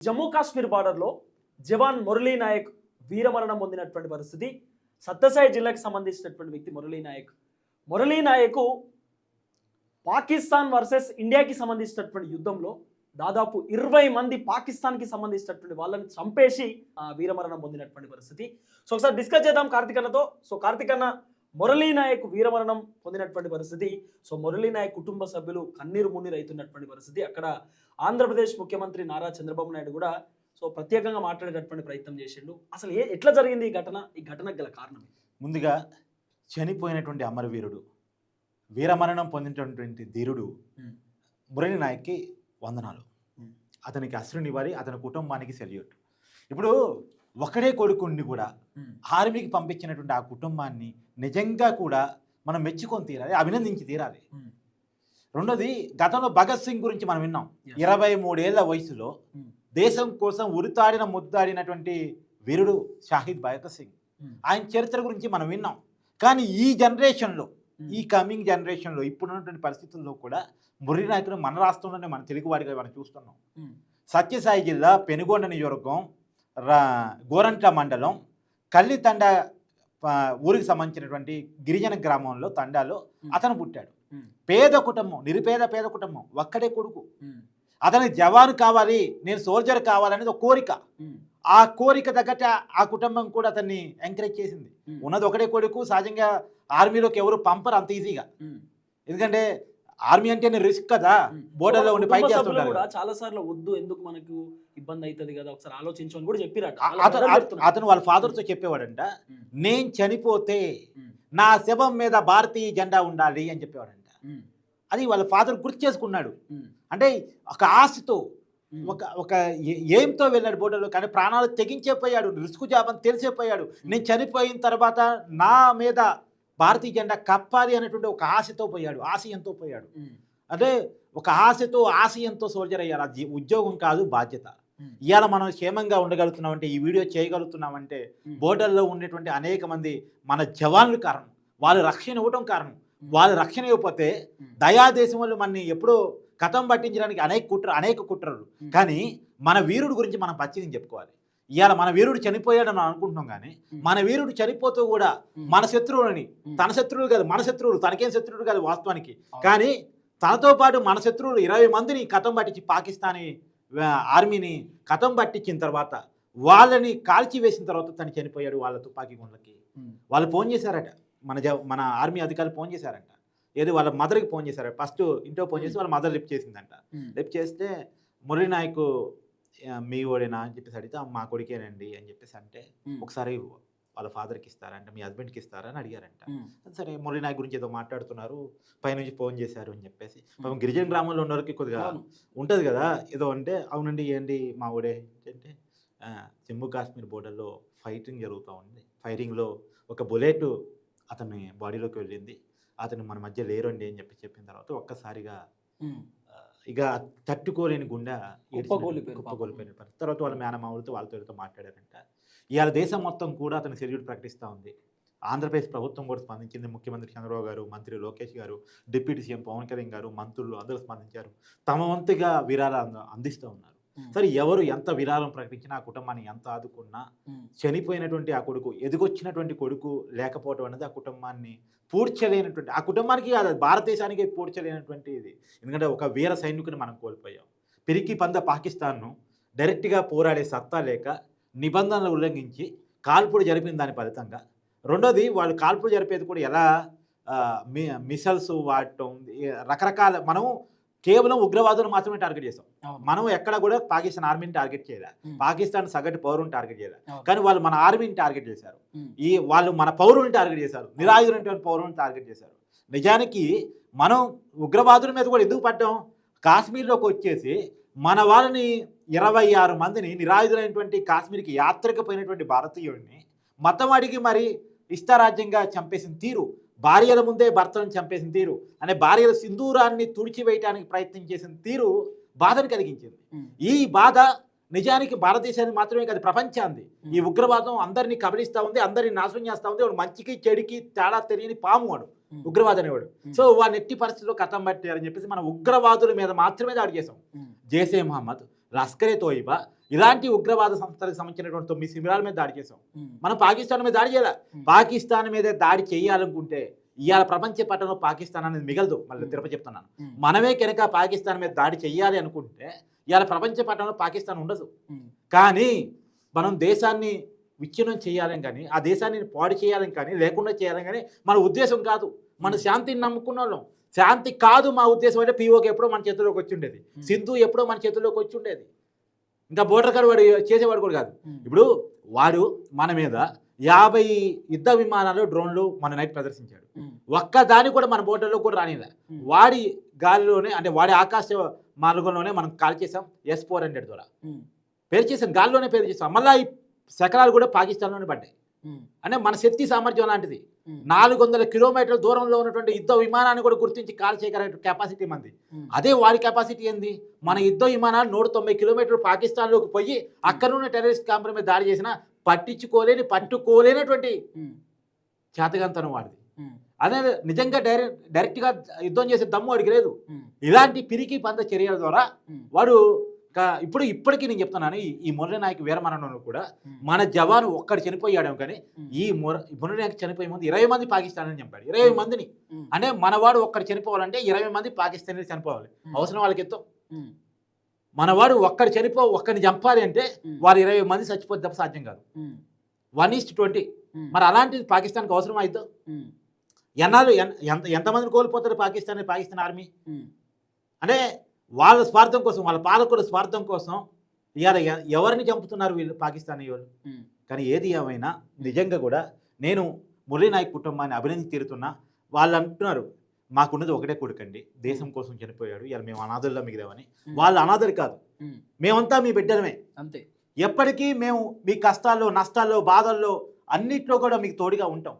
జమ్మూ కాశ్మీర్ బార్డర్లో జవాన్ మురళీ నాయక్ వీరమరణం పొందినటువంటి పరిస్థితి. సత్యసాయి జిల్లాకి సంబంధించినటువంటి వ్యక్తి మురళీ నాయక్. మురళీ నాయక్ పాకిస్తాన్ వర్సెస్ ఇండియాకి సంబంధించినటువంటి యుద్ధంలో దాదాపు ఇరవై మంది పాకిస్తాన్కి సంబంధించినటువంటి వాళ్ళని చంపేసి ఆ, వీరమరణం పొందినటువంటి పరిస్థితి. సో ఒకసారి డిస్కస్ చేద్దాం కార్తికన్నతో సో కార్తికన్న మురళీ నాయక్ వీరమరణం పొందినటువంటి పరిస్థితి సో మురళీ నాయక్ కుటుంబ సభ్యులు కన్నీరు మున్నీరు అవుతున్నటువంటి పరిస్థితి అక్కడ ఆంధ్రప్రదేశ్ ముఖ్యమంత్రి నారా చంద్రబాబు నాయుడు కూడా సో ప్రత్యేకంగా మాట్లాడేటటువంటి ప్రయత్నం చేసిండు అసలు ఏ ఎట్లా జరిగింది ఈ ఘటన ఈ ఘటనకు గల కారణం? ముందుగా చనిపోయినటువంటి అమరవీరుడు వీరమరణం పొందినటువంటి ధీరుడు. మురళి నాయక్కి వందనాలు. అతనికి అశ్రునివారి అతని కుటుంబానికి సెల్యూట్ ఇప్పుడు ఒకడే కొడుకుని కూడా ఆర్మీకి పంపించినటువంటి ఆ కుటుంబాన్ని నిజంగా కూడా మనం మెచ్చుకొని తీరాలి అభినందించి తీరాలి. రెండోది గతంలో భగత్ సింగ్ గురించి మనం విన్నాం. ఇరవై మూడేళ్ళ వయసులో. దేశం కోసం ఉరితాడిన ముద్దాడినటువంటి వీరుడు షాహిద్ భగత్ సింగ్. ఆయన చరిత్ర గురించి మనం విన్నాం కానీ ఈ జనరేషన్లో. ఈ కమింగ్ జనరేషన్లో ఇప్పుడున్నటువంటి పరిస్థితుల్లో కూడా మురళీ నాయకుడు మన రాష్ట్రంలోనే మన తెలుగువాడిగా మనం చూస్తున్నాం. సత్యసాయి జిల్లా పెనుగొండ నియోజకవర్గం గోరంట్ల మండలం కల్లితండ ఆ, ఊరికి సంబంధించినటువంటి గిరిజన గ్రామంలో తండాలో. అతను పుట్టాడు. పేద కుటుంబం నిరుపేద పేద కుటుంబం ఒక్కడే కొడుకు. అతనికి జవాన్ కావాలి నేను సోల్జర్ కావాలనేది ఒక కోరిక. ఆ కోరిక తగ్గట్ట ఆ కుటుంబం కూడా అతన్ని ఎంకరేజ్ చేసింది. ఉన్నది ఒకటే కొడుకు సహజంగా ఆర్మీలోకి ఎవరు పంపరు అంత ఈజీగా. ఎందుకంటే ఆర్మీ అంటే రిస్క్ కదా. బోర్డర్లో ఉండి చేస్తుంటారు కూడా చాలా సార్లు వద్దు ఎందుకు మనకు ఇబ్బంది అవుతుంది కదా ఒకసారి ఆలోచించమని కూడా చెప్పిరట అతను వాళ్ళ ఫాదర్తో చెప్పేవాడంట Hmm. నేను చనిపోతే. నా శవం మీద భారతీయ జెండా ఉండాలి అని చెప్పేవాడంట. అది వాళ్ళ ఫాదర్ గుర్తు చేసుకున్నాడు. అంటే ఒక ఆశతో. ఒక ఒక ఏంతో వెళ్ళాడు బోర్డర్లో కానీ ప్రాణాలు తెగించే పోయాడు రిస్క్ జాబ్ అని తెలిసే పోయాడు నేను చనిపోయిన తర్వాత నా మీద భారతీయ జెండా కప్పాలి అనేటువంటి ఒక ఆశతో పోయాడు ఆశయంతో పోయాడు. అదే ఒక ఆశతో ఆశయంతో సోల్జర్ అయ్యారు అది ఉద్యోగం కాదు బాధ్యత. ఇవాళ మనం క్షేమంగా ఉండగలుగుతున్నామంటే ఈ వీడియో చేయగలుగుతున్నామంటే. బోర్డర్లో ఉండేటువంటి అనేక మంది మన జవాన్లు కారణం వాళ్ళు రక్షణ ఇవ్వటం కారణం వాళ్ళు రక్షణ ఇవ్వకపోతే. దయాదేశం వాళ్ళు మనని ఎప్పుడో కథం పట్టించడానికి అనేక కుట్ర అనేక కుట్రలు. కానీ మన వీరుడు గురించి మనం పచ్చిని చెప్పుకోవాలి ఇవాళ మన వీరుడు చనిపోయాడని మనం అనుకుంటున్నాం కానీ. మన వీరుడు చనిపోతూ కూడా. మన శత్రువులని. తన శత్రువులు కాదు మన శత్రువులు తనకేం శత్రువులు కాదు వాస్తవానికి. కానీ తనతో పాటు మన శత్రువులు ఇరవై మందిని కథం పట్టించి పాకిస్తానీ ఆర్మీని కథం పట్టించిన తర్వాత వాళ్ళని కాల్చి వేసిన తర్వాత తను చనిపోయాడు వాళ్ళ తుపాకీ గుండ్లకి. వాళ్ళు ఫోన్ చేశారట మన మన ఆర్మీ అధికారులు ఫోన్ చేశారంట ఏది వాళ్ళ మదర్కి ఫోన్ చేశారట ఫస్ట్ ఇంట్లో ఫోన్ చేసి వాళ్ళ మదర్ లిఫ్ట్ చేసిందంట. లిఫ్ట్ చేస్తే మురళీ నాయక్ "ఆ, మీ ఓడేనా అని చెప్పేసి అడిగితే "ఆ, మా కొడుకేనండి అని చెప్పేసి అంటే. ఒకసారి వాళ్ళ ఫాదర్కి ఇస్తారంట మీ హస్బెండ్కి ఇస్తారని అడిగారంట. సరే మురళీ నాయక్ గురించి ఏదో మాట్లాడుతున్నారు పైనుంచి ఫోన్ చేశారు అని చెప్పేసి పాపం గిరిజన గ్రామంలో ఉన్న వాళ్ళకి కొద్దిగా. ఉంటుంది కదా ఏదో అంటే అవునండి ఏంటి మా ఊడే అంటే "ఆ, జమ్మూ కాశ్మీర్ బోర్డర్లో ఫైటింగ్ జరుగుతూ ఉంది ఫైరింగ్లో ఒక బుల్లెట్ అతని బాడీలోకి వెళ్ళింది అతను మన మధ్య లేరండి అని చెప్పి చెప్పిన తర్వాత ఒక్కసారిగా ఇక తట్టుకోలేని గుండె కుప్పకూలిపోయిన. తర్వాత వాళ్ళ మేనమావులతో వాళ్ళతో మాట్లాడారంట. ఇవాళ దేశం మొత్తం కూడా అతని సెల్యూట్ ప్రకటిస్తూ ఉంది. ఆంధ్రప్రదేశ్ ప్రభుత్వం కూడా స్పందించింది. ముఖ్యమంత్రి చంద్రబాబు గారు మంత్రి లోకేష్ గారు డిప్యూటీ సీఎం పవన్ కళ్యాణ్ గారు మంత్రులు అందరూ స్పందించారు. తమ వంతుగా విరాళాలు అంద- అందిస్తూ ఉన్నారు. సరే ఎవరు ఎంత విరాళం ప్రకటించినా ఆ కుటుంబాన్ని ఎంత ఆదుకున్నా. చనిపోయినటువంటి ఆ కొడుకు ఎదుగొచ్చినటువంటి కొడుకు లేకపోవడం అనేది ఆ కుటుంబాన్ని పూడ్చలేనటువంటి ఆ కుటుంబానికి అది భారతదేశానికి పూడ్చలేనటువంటి ఇది. ఎందుకంటే ఒక వీర సైనికుని మనం కోల్పోయాం. పిరికి పంద పాకిస్తాన్ను డైరెక్ట్గా పోరాడే సత్తా లేక నిబంధనలు ఉల్లంఘించి కాల్పుడు జరిపిన దాని ఫలితంగా రెండోది వాళ్ళు కాల్పుడు జరిపేది కూడా ఎలా మిసల్స్ వాడటం రకరకాల మనం కేవలం ఉగ్రవాదులు మాత్రమే టార్గెట్ చేసాం అవును. మనం ఎక్కడ కూడా పాకిస్తాన్ ఆర్మీని టార్గెట్ చేయలే. పాకిస్తాన్ సగటు పౌరుని టార్గెట్ చేయలే. కానీ వాళ్ళు మన ఆర్మీని టార్గెట్ చేశారు. ఈ వాళ్ళు మన పౌరుల్ని టార్గెట్ చేశారు నిరాయుధమైనటువంటి పౌరులను టార్గెట్ చేశారు నిజానికి మనం ఉగ్రవాదుల మీద కూడా ఎందుకు పడ్డాం కాశ్మీర్లోకి వచ్చేసి మన వాళ్ళని ఇరవై ఆరు మందిని నిరాయుధులైనటువంటి కాశ్మీర్కి యాత్రకు పోయినటువంటి భారతీయుడిని మతం అడిగి మరి ఇష్టారాజ్యంగా చంపేసిన తీరు భార్యల ముందే భర్తలను చంపేసిన తీరు అనే భార్యల సింధూరాన్ని తుడిచివేయటానికి ప్రయత్నం చేసిన తీరు బాధను కలిగించింది. ఈ బాధ నిజానికి భారతదేశానికి మాత్రమే కాదు ప్రపంచాన్ని ఈ ఉగ్రవాదం అందరినీ కబలిస్తూ ఉంది అందరినీ నాశనం చేస్తూ ఉంది వాడు మంచికి చెడికి తేడా తెలియని పాము వాడు. ఉగ్రవాది అనేవాడు. సో వాడిని ఎట్టి పరిస్థితుల్లో కథం పట్టారని చెప్పేసి మన ఉగ్రవాదుల మీద మాత్రమే దాడి చేసాం. జైసే మహమ్మద్ లస్కరే తోయిబా ఇలాంటి ఉగ్రవాద సంస్థలకు సంబంధించినటువంటి తొమ్మిది శిబిరాల మీద దాడి చేసాం మనం పాకిస్తాన్ మీద దాడి చేయాలి. పాకిస్తాన్ మీద దాడి చేయాలనుకుంటే ఇవాళ ప్రపంచ పట్టణంలో పాకిస్తాన్ అనేది మిగలదు. మళ్ళీ. తిరుపతి చెప్తున్నాను. మనమే కనుక పాకిస్తాన్ మీద దాడి చేయాలి అనుకుంటే ఇవాళ ప్రపంచ పట్టణంలో పాకిస్తాన్ ఉండదు. కానీ మనం దేశాన్ని విచ్ఛిన్నం చేయాలని కానీ ఆ దేశాన్ని పాడు చేయాలని కానీ లేకుండా చేయాలని కానీ మన ఉద్దేశం కాదు. మన శాంతిని నమ్ముకున్న వాళ్ళం. శాంతి కాదు మా ఉద్దేశం అంటే పీఓకి ఎప్పుడో మన చేతిలోకి వచ్చి ఉండేది. సింధు ఎప్పుడో మన చేతిలోకి వచ్చి ఉండేది. ఇంకా బోర్డర్ కాడు వాడు చేసేవాడు కూడా కాదు. ఇప్పుడు వాడు మన మీద యాభై యుద్ధ విమానాలు డ్రోన్లు మన నైట్ ప్రదర్శించాడు. ఒక్క దాని కూడా మన బోర్డర్లో కూడా రానిదా వాడి గాలిలోనే అంటే వాడి ఆకాశ మార్గంలోనే మనం కాల్ చేసాం ఎస్ ఫోర్ హండ్రెడ్ ద్వారా. పేరు చేసాం గాల్లోనే పేరు చేసాం మళ్ళీ ఈ శకలాలు కూడా పాకిస్తాన్లోనే పడ్డాయి. అంటే మన శక్తి సామర్థ్యం లాంటిది. నాలుగు వందల కిలోమీటర్ల దూరంలో ఉన్నటువంటి యుద్ధ విమానాన్ని కూడా గుర్తించి కాల్ చేయగల కెపాసిటీ మంది. అదే వాడి కెపాసిటీ ఏంది? మన యుద్ధ విమానాలు నూట తొంభై కిలోమీటర్లు పాకిస్తాన్లోకి పోయి అక్కడ ఉన్న టెర్రరిస్ట్ క్యాంపుల మీద దాడి చేసిన పట్టించుకోలేని పట్టుకోలేనటువంటి చేతగంతనం వాడిది. అదే నిజంగా డైరెక్ట్ డైరెక్ట్గా యుద్ధం చేసే దమ్ము వాడికి లేదు. ఇలాంటి పిరికి పంద చర్యల ద్వారా వాడు ఇప్పుడు ఇప్పటికీ నేను చెప్తున్నాను ఈ- మురళి నాయక్ వీరమరణంలో కూడా మన జవాను ఒక్కడు చనిపోయాడు కానీ ఈ ముర మురళి నాయక్ చనిపోయే ముందు ఇరవై మంది పాకిస్తాన్ చంపాడు. ఇరవై మందిని. అంటే మనవాడు ఒక్కడు చనిపోవాలంటే ఇరవై మంది పాకిస్తానీ చనిపోవాలి. అవసరం వాళ్ళకి ఎత్తో మనవాడు ఒక్కడు చనిపో ఒక్కడిని చంపాలి అంటే వారు ఇరవై మంది చచ్చిపోతే తప్ప సాధ్యం కాదు. One is to twenty. మరి అలాంటిది పాకిస్తాన్కి అవసరం అవుతుందో ఎన్నాళ్ళు ఎన్- ఎంత ఎంతమందిని కోల్పోతారు పాకిస్తాన్ పాకిస్తాన్ ఆర్మీ? అంటే వాళ్ళ స్వార్థం కోసం వాళ్ళ పాలకుల స్వార్థం కోసం ఇవాళ ఎవరిని చంపుతున్నారు వీళ్ళు పాకిస్తానీ వాళ్ళు? కానీ ఏది ఏమైనా నిజంగా కూడా నేను మురళీ నాయక్ కుటుంబాన్ని అభినందించి తీరుతున్నా. వాళ్ళు అంటున్నారు మాకున్నది ఒకటే కొడుకండి. దేశం కోసం చనిపోయాడు. ఇలా మేము అనాథుల్లో మిగిలామని. వాళ్ళు అనాథలు కాదు. మేమంతా మీ బిడ్డలమే. అంతే. ఎప్పటికీ మేము మీ కష్టాల్లో నష్టాల్లో బాధల్లో అన్నిట్లో కూడా మీకు తోడుగా ఉంటాం.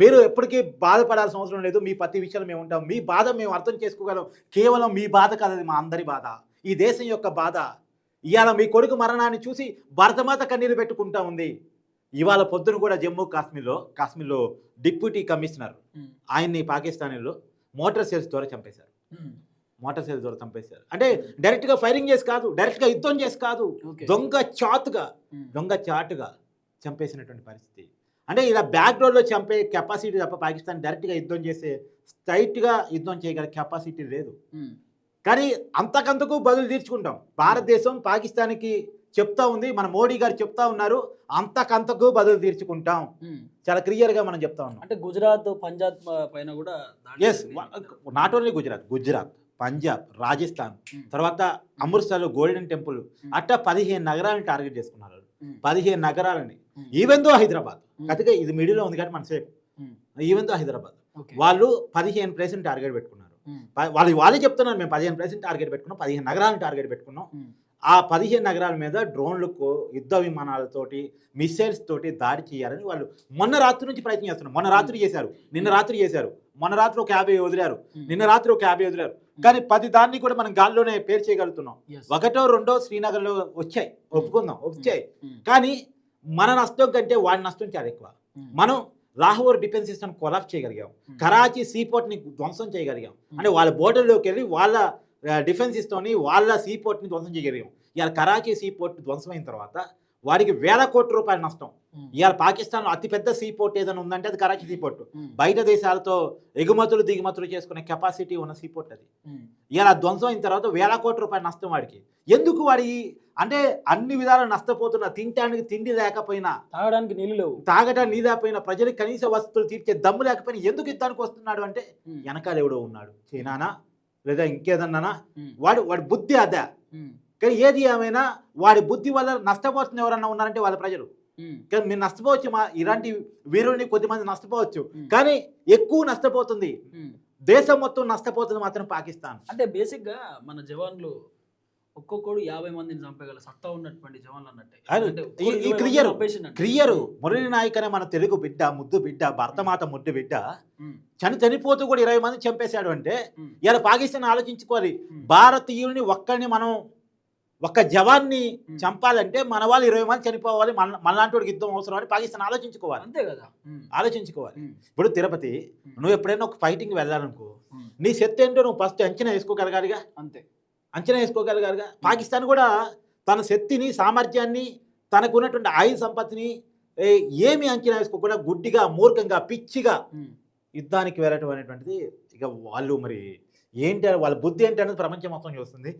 మీరు ఎప్పటికీ బాధపడాల్సిన అవసరం లేదు. మీ ప్రతి విషయంలో మేము ఉంటాం. మీ బాధ మేము అర్థం చేసుకోగలం. కేవలం మీ బాధ కాదు మా అందరి బాధ. ఈ దేశం యొక్క బాధ. ఇవాళ మీ కొడుకు మరణాన్ని చూసి భరతమాత కన్నీరు పెట్టుకుంటా ఉంది. ఇవాళ పొద్దున కూడా జమ్మూ కాశ్మీర్లో కాశ్మీర్లో డిప్యూటీ కమిషనర్ ఆయన్ని పాకిస్తానీలో మోటార్ సెల్స్ ద్వారా చంపేశారు. మోటార్ సెల్స్ ద్వారా చంపేశారు. అంటే డైరెక్ట్గా ఫైరింగ్ చేసి కాదు డైరెక్ట్గా యుద్ధం చేసి కాదు. దొంగ చాతుగా దొంగ చాటుగా చంపేసినటువంటి పరిస్థితి. అంటే ఇలా బ్యాక్గ్రౌండ్లో చంపే కెపాసిటీ తప్ప పాకిస్తాన్ డైరెక్ట్గా యుద్ధం చేసే స్ట్రైట్గా యుద్ధం చేయగల కెపాసిటీ లేదు కానీ అంతకంతకు బదులు తీర్చుకుంటాం భారతదేశం పాకిస్తాన్కి చెప్తా ఉంది మన మోడీ గారు చెప్తా ఉన్నారు అంతకంతకు బదులు తీర్చుకుంటాం చాలా క్లియర్గా మనం చెప్తా ఉన్నాం అంటే గుజరాత్ పంజాబ్ పైన కూడా yes. Not only Gujarat Gujarat Punjab Rajasthan. తర్వాత అమృత్సర్లో గోల్డెన్ టెంపుల్. అట్టా పదిహేను నగరాలను టార్గెట్ చేసుకున్నారు. పదిహేను నగరాలని. Even though Hyderabad. కనుక ఇది మిడిల్లో ఉంది కాబట్టి మన సేఫ్. Even though Hyderabad. వాళ్ళు పదిహేను ప్లేస్ని టార్గెట్ పెట్టుకున్నారు. వాళ్ళు వాళ్ళే చెప్తున్నారు మేము పదిహేను ప్లేస్ని టార్గెట్ పెట్టుకున్నాం పదిహేను నగరాలను టార్గెట్ పెట్టుకున్నాం. ఆ పదిహేను నగరాల మీద డ్రోన్లకు యుద్ధ విమానాలతోటి మిసైల్స్ తోటి దాడి చేయాలని వాళ్ళు మొన్న రాత్రి నుంచి ప్రయత్నం చేస్తున్నారు. మొన్న రాత్రి చేశారు. నిన్న రాత్రి చేశారు. మొన్న రాత్రి ఒక యాభై వదిలారు. నిన్న రాత్రి ఒక యాభై వదిలారు. కానీ పది దాన్ని కూడా మనం గాల్లోనే పేరు చేయగలుగుతున్నాం. ఒకటో రెండో శ్రీనగర్లో వచ్చాయి. ఒప్పుకుందాం. వచ్చాయి. కానీ మన నష్టం కంటే వాడి నష్టం చాలా ఎక్కువ. మనం లాహోర్ డిఫెన్స్ సిస్టమ్ కొలాప్స్ చేయగలిగాం. కరాచీ సీపోర్ట్ని ధ్వంసం చేయగలిగాం. అంటే వాళ్ళ బోర్డర్లోకి వెళ్ళి వాళ్ళ డిఫెన్స్ సిస్టమ్ని వాళ్ళ సీపోర్ట్ని ధ్వంసం చేయగలిగాం ఇవాళ కరాచీ సీపోర్ట్ ధ్వంసం అయిన తర్వాత వాడికి వేల కోట్ల రూపాయల నష్టం. ఇవాళ పాకిస్తాన్లో అతిపెద్ద సీపోర్ట్ ఏదైనా ఉందంటే అది కరాచీ సీపోర్ట్. బయట దేశాలతో ఎగుమతులు దిగుమతులు చేసుకునే కెపాసిటీ ఉన్న సీపోర్ట్ అది Hmm. ఇలా ధ్వంసం అయిన తర్వాత వేల కోట్ల రూపాయల నష్టం వాడికి ఎందుకు వాడి అంటే అన్ని విధాలు నష్టపోతున్నా తినటానికి తిండి లేకపోయినా తాగడానికి నీళ్ళు లేవు తాగటానికి నీ లేకపోయినా ప్రజలకు కనీస వసతులు తీర్చే దమ్ము లేకపోయినా ఎందుకు యుద్ధానికి వస్తున్నాడు అంటే. వెనకాల ఎవడో ఉన్నాడు చైనానా లేదా ఇంకేదన్నానా. వాడు వాడి బుద్ధి అదే. కానీ ఏది ఏమైనా వాడి బుద్ధి వల్ల నష్టపోతున్న ఎవరన్నా ఉన్నారంటే వాళ్ళ ప్రజలు. కానీ మీరు నష్టపోవచ్చు మా ఇలాంటి వీరుల్ని కొద్దిమంది నష్టపోవచ్చు. కానీ ఎక్కువ నష్టపోతుంది. దేశం మొత్తం నష్టపోతుంది మాత్రం పాకిస్తాన్ అంటే బేసిక్గా మన జవాన్లు ఒక్కొక్కడు యాభై మందిని చంపగల సత్తా ఉన్నటువంటి జవాన్లు అన్నట్టే ఇరవై క్లియర్ మురళి నాయక్ అనే మన తెలుగు బిడ్డ ముద్దు బిడ్డ భర్తమాత ముద్దు బిడ్డ. చని చనిపోతూ కూడా ఇరవై మంది చంపేశాడు అంటే. ఇలా పాకిస్తాన్ ఆలోచించుకోవాలి. భారతీయుల్ని ఒక్కడిని మనం ఒక్క జవాన్ని. చంపాలంటే మన వాళ్ళు ఇరవై మంది చనిపోవాలి మన మనలాంటి యుద్ధం అవసరం అని పాకిస్తాన్ ఆలోచించుకోవాలి అంతే కదా. ఆలోచించుకోవాలి. ఇప్పుడు తిరుపతి. నువ్వు ఎప్పుడైనా ఒక ఫైటింగ్ వెళ్ళాలనుకో. నీ శక్తి ఏంటో నువ్వు ఫస్ట్ అంచనా వేసుకోగలగాలిగా అంతే అంచనా వేసుకోగలిగారుగా పాకిస్తాన్ కూడా తన శక్తిని సామర్థ్యాన్ని తనకు ఉన్నటువంటి ఆయుధ సంపత్తిని ఏమి అంచనా వేసుకోకుండా గుడ్డిగా మూర్ఖంగా పిచ్చిగా యుద్ధానికి వెళ్ళటం అనేటువంటిది ఇక వాళ్ళు మరి ఏంటి వాళ్ళ బుద్ధి ఏంటి అనేది ప్రపంచం మొత్తం చూస్తుంది